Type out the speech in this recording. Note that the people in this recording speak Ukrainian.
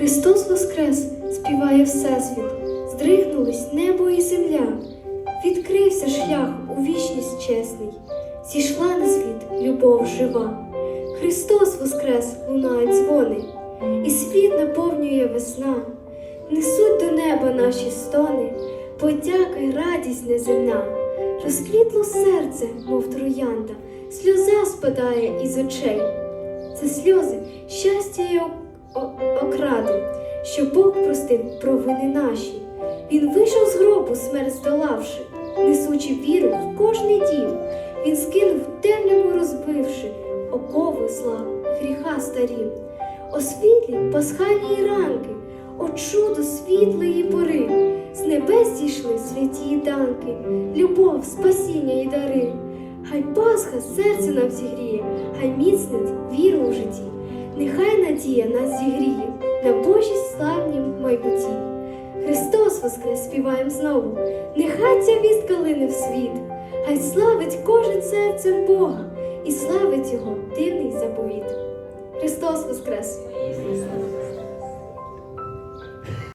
Христос Воскрес співає Всесвіт, здригнулись небо і земля, відкрився шлях у вічність чесний, зійшла на світ любов жива. Христос Воскрес лунають дзвони, і світ наповнює весна, несуть до неба наші стони, подяка й радість неземна, розквітло серце, мов троянда, сльоза спадає із очей. Це сльози щастя й окраду, що Бог простив провини наші. Він вийшов з гробу, смерть здолавши, несучи віру в кожний дім. Він скинув темряву, розбивши окови зла, гріха старі. О світлі пасхальні ранки, о чудо світлої пори, з небес зійшли святі данки, любов, спасіння і дари. Хай Пасха серце нам зігріє, хай міцнить віру у житті. Нехай надія нас зігріє на Божій славнім майбутті. Христос Воскрес співаєм знову, нехай ця вістка лине в світ, хай славить кожен серцем Бога і славить його дивний заповіт. Христос Воскрес!